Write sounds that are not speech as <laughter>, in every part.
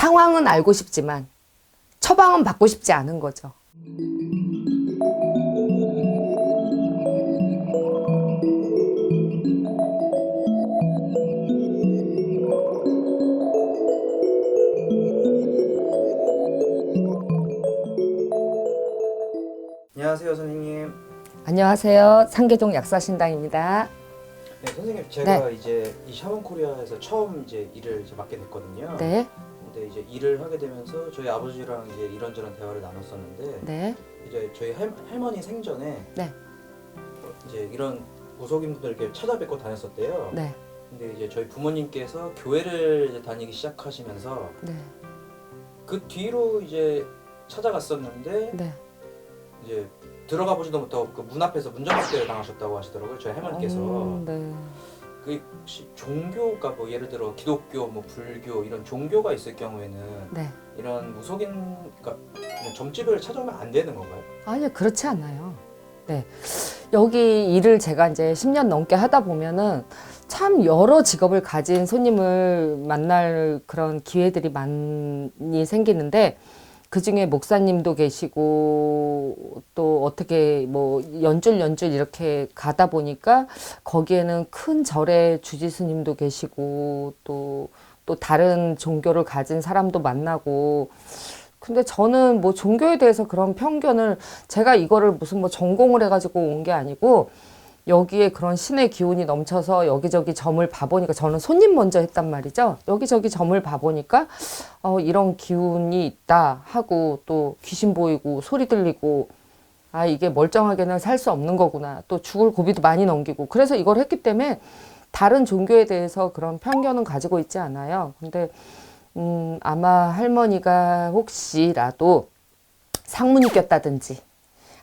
상황은 알고 싶지만 처방은 받고 싶지 않은 거죠. 안녕하세요 선생님. 안녕하세요. 상계동 약사신당입니다. 네 선생님 제가 이제 이 샤먼 코리아에서 처음 이제 일을 이제 맡게 됐거든요. 네, 근데 이제 일을 하게 되면서 저희 아버지랑 이제 이런저런 대화를 나눴었는데 네, 이제 저희 할, 할머니 생전에 네. 이제 이런 무속인분들 이렇게 찾아뵙고 다녔었대요. 네, 근데 이제 저희 부모님께서 교회를 이제 다니기 시작하시면서 네, 그 뒤로 이제 찾아갔었는데 네. 이제 들어가 보지도 못하고 그 문 앞에서 문전박대를 당하셨다고 하시더라고요. 저희 할머니께서. 음, 네. 그 혹시 종교가 뭐 예를 들어 기독교, 뭐 불교 이런 종교가 있을 경우에는 네. 이런 무속인 그러니까 그냥 점집을 찾아오면 안 되는 건가요? 아니요, 그렇지 않아요. 네. 여기 일을 제가 이제 10년 넘게 하다 보면은 참 여러 직업을 가진 손님을 만날 그런 기회들이 많이 생기는데 그 중에 목사님도 계시고 또 어떻게 뭐 연줄 연줄 이렇게 가다 보니까 거기에는 큰 절의 주지스님도 계시고 또또 다른 종교를 가진 사람도 만나고. 근데 저는 뭐 종교에 대해서 그런 편견을 제가 이거를 무슨 뭐 전공을 해가지고 온 게 아니고 여기에 그런 신의 기운이 넘쳐서 여기저기 점을 봐보니까 저는 손님 먼저 했단 말이죠. 여기저기 점을 봐보니까 어, 이런 기운이 있다 하고 또 귀신 보이고 소리 들리고 아 이게 멀쩡하게는 살 수 없는 거구나 또 죽을 고비도 많이 넘기고 그래서 이걸 했기 때문에 다른 종교에 대해서 그런 편견은 가지고 있지 않아요. 근데 음, 아마 할머니가 혹시라도 상문이 꼈다든지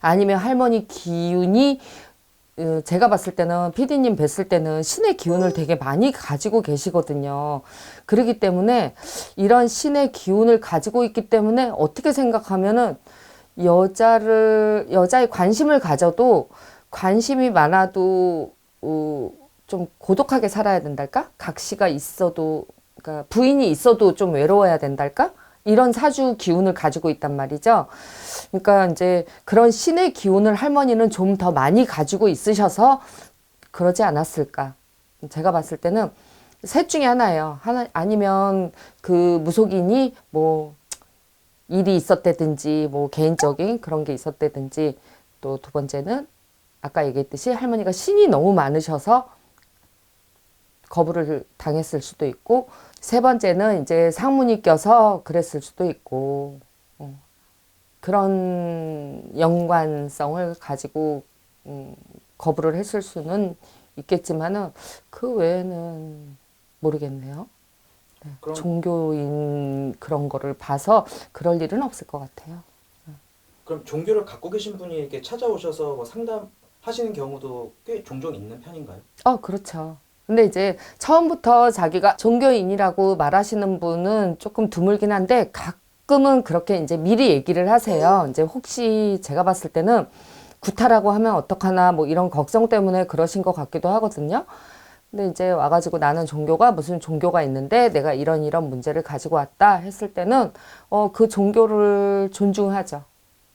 아니면 할머니 기운이 어, 제가 봤을 때는 피디님 뵀을 때는 신의 기운을 되게 많이 가지고 계시거든요. 그렇기 때문에 이런 신의 기운을 가지고 있기 때문에 어떻게 생각하면은 여자를 여자의 관심을 가져도 관심이 많아도 어, 좀 고독하게 살아야 된달까? 각시가 있어도 그러니까 부인이 있어도 좀 외로워야 된달까? 이런 사주 기운을 가지고 있단 말이죠. 그러니까 이제 그런 신의 기운을 할머니는 좀 더 많이 가지고 있으셔서 그러지 않았을까. 제가 봤을 때는 셋 중에 하나예요. 하나 아니면 그 무속인이 뭐 일이 있었다든지 뭐 개인적인 그런 게 있었다든지 또 두 번째는 아까 얘기했듯이 할머니가 신이 너무 많으셔서 거부를 당했을 수도 있고 세 번째는 이제 상문이 껴서 그랬을 수도 있고 어, 그런 연관성을 가지고 음, 거부를 했을 수는 있겠지만은 그 외에는 모르겠네요. 네, 그럼- 종교인 그런 거를 봐서 그럴 일은 없을 것 같아요. 그럼 종교를 갖고 계신 분이 이렇게 찾아오셔서 뭐 상담하시는 경우도 꽤 종종 있는 편인가요? 어, 그렇죠. 근데 이제 처음부터 자기가 종교인이라고 말하시는 분은 조금 드물긴 한데 가끔은 그렇게 이제 미리 얘기를 하세요. 이제 혹시 제가 봤을 때는 구타라고 하면 어떡하나 뭐 이런 걱정 때문에 그러신 것 같기도 하거든요. 근데 이제 와가지고 나는 종교가 무슨 종교가 있는데 내가 이런 이런 문제를 가지고 왔다 했을 때는 어, 그 종교를 존중하죠.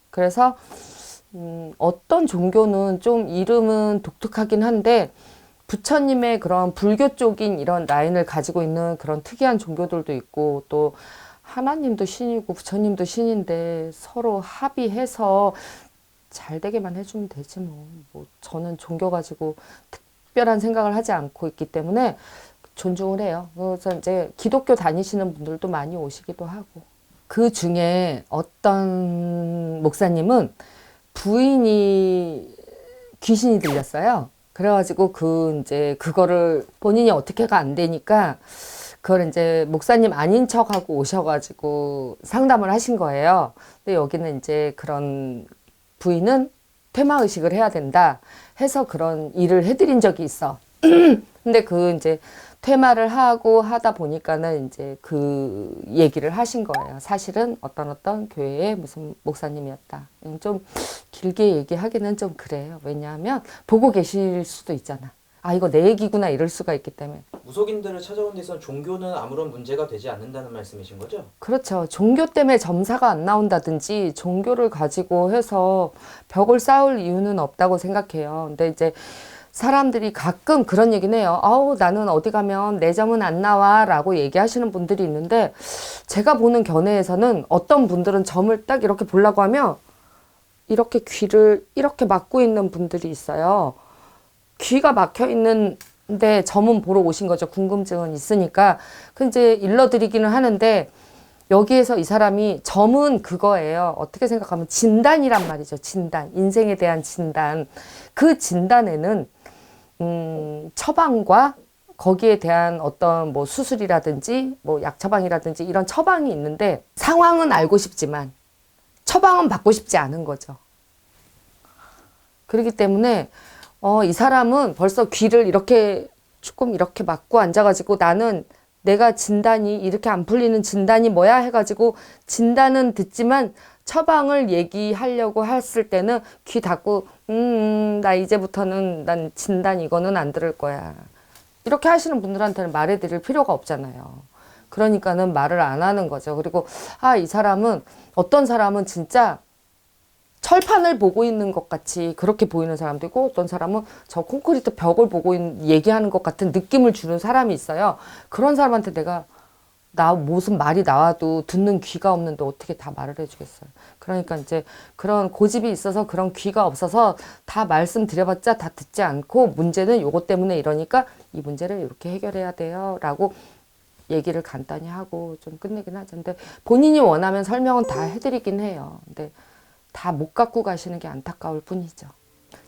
그래서 음, 어떤 종교는 좀 이름은 독특하긴 한데 부처님의 그런 불교 쪽인 이런 라인을 가지고 있는 그런 특이한 종교들도 있고 또 하나님도 신이고 부처님도 신인데 서로 합의해서 잘 되게만 해주면 되지 뭐. 뭐 저는 종교 가지고 특별한 생각을 하지 않고 있기 때문에 존중을 해요. 그래서 이제 기독교 다니시는 분들도 많이 오시기도 하고 그 중에 어떤 목사님은 부인이 귀신이 들렸어요. 그래가지고 그 이제 그거를 본인이 어떻게가 안 되니까 그걸 이제 목사님 아닌 척하고 오셔가지고 상담을 하신 거예요. 근데 여기는 이제 그런 부인은 퇴마 의식을 해야 된다 해서 그런 일을 해드린 적이 있어. <clears throat> 근데 그 이제 퇴마를 하고 하다 보니까는 이제 그 얘기를 하신 거예요. 사실은 어떤 어떤 교회의 무슨 목사님이었다. 음, 좀 길게 얘기하기는 좀 그래요. 왜냐하면 보고 계실 수도 있잖아. 아 이거 내 얘기구나 이럴 수가 있기 때문에 무속인들을 찾아온 데서 종교는 아무런 문제가 되지 않는다는 말씀이신 거죠? 그렇죠. 종교 때문에 점사가 안 나온다든지 종교를 가지고 해서 벽을 쌓을 이유는 없다고 생각해요. 근데 이제 사람들이 가끔 그런 얘기는 해요. 아우, 나는 어디 가면 내 점은 안 나와 라고 얘기하시는 분들이 있는데 제가 보는 견해에서는 어떤 분들은 점을 딱 이렇게 보려고 하면 이렇게 귀를 이렇게 막고 있는 분들이 있어요. 귀가 막혀 있는데 점은 보러 오신 거죠. 궁금증은 있으니까. 그 이제 일러드리기는 하는데 여기에서 이 사람이 점은 그거예요. 어떻게 생각하면 진단이란 말이죠. 진단. 인생에 대한 진단. 그 진단에는 음, 처방과 거기에 대한 어떤 뭐 수술이라든지 뭐 약 처방이라든지 이런 처방이 있는데 상황은 알고 싶지만 처방은 받고 싶지 않은 거죠. 그렇기 때문에 어, 이 사람은 벌써 귀를 이렇게 조금 이렇게 막고 앉아가지고 나는 내가 진단이 이렇게 안 풀리는 진단이 뭐야 해가지고 진단은 듣지만 처방을 얘기하려고 했을 때는 귀 닫고 음, 음, 나 이제부터는 난 진단 이거는 안 들을 거야. 이렇게 하시는 분들한테는 말해드릴 필요가 없잖아요. 그러니까는 말을 안 하는 거죠. 그리고 아, 이 사람은 어떤 사람은 진짜 철판을 보고 있는 것 같이 그렇게 보이는 사람도 있고 어떤 사람은 저 콘크리트 벽을 보고 있, 얘기하는 것 같은 느낌을 주는 사람이 있어요. 그런 사람한테 내가 나 무슨 말이 나와도 듣는 귀가 없는데 어떻게 다 말을 해주겠어요. 그러니까 이제 그런 고집이 있어서 그런 귀가 없어서 다 말씀드려봤자 다 듣지 않고 문제는 요것 때문에 이러니까 이 문제를 이렇게 해결해야 돼요 라고 얘기를 간단히 하고 좀 끝내긴 하죠. 근데 본인이 원하면 설명은 다 해드리긴 해요. 근데 다 못 갖고 가시는 게 안타까울 뿐이죠.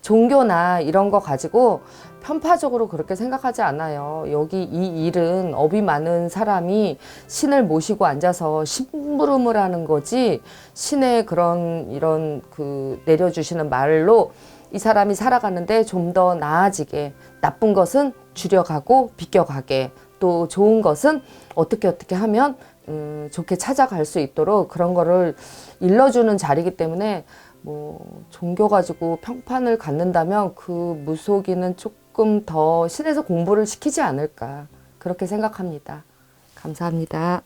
종교나 이런 거 가지고 편파적으로 그렇게 생각하지 않아요. 여기 이 일은 업이 많은 사람이 신을 모시고 앉아서 심부름을 하는 거지 신의 그런 이런 그 내려주시는 말로 이 사람이 살아가는데 좀 더 나아지게 나쁜 것은 줄여가고 비껴가게 또 좋은 것은 어떻게 어떻게 하면 음, 좋게 찾아갈 수 있도록 그런 거를 일러주는 자리이기 때문에 뭐 종교 가지고 평판을 갖는다면 그 무속인은 조금 더 신에서 공부를 시키지 않을까 그렇게 생각합니다. 감사합니다.